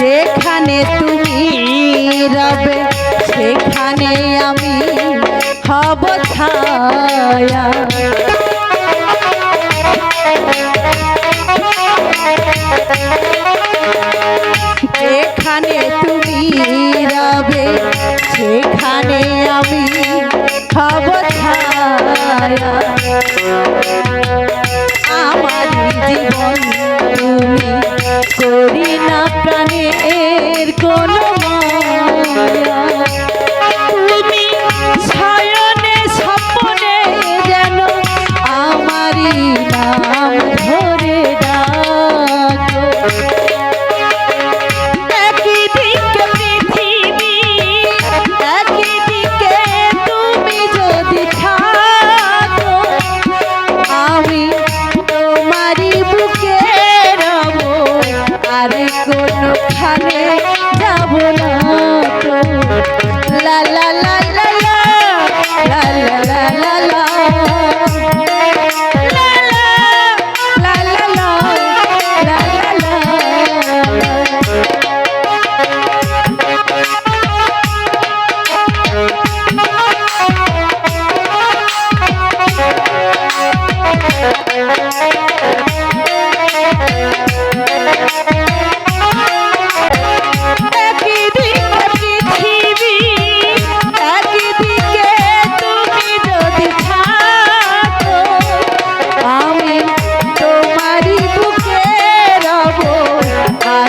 যেখানে তুমি রবে সেখানে আমি হব ছায়া। যেখানে তুমি রবে সেখানে আমি Johnny.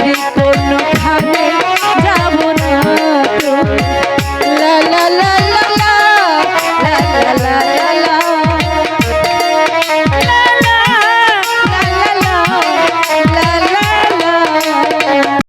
Yeah.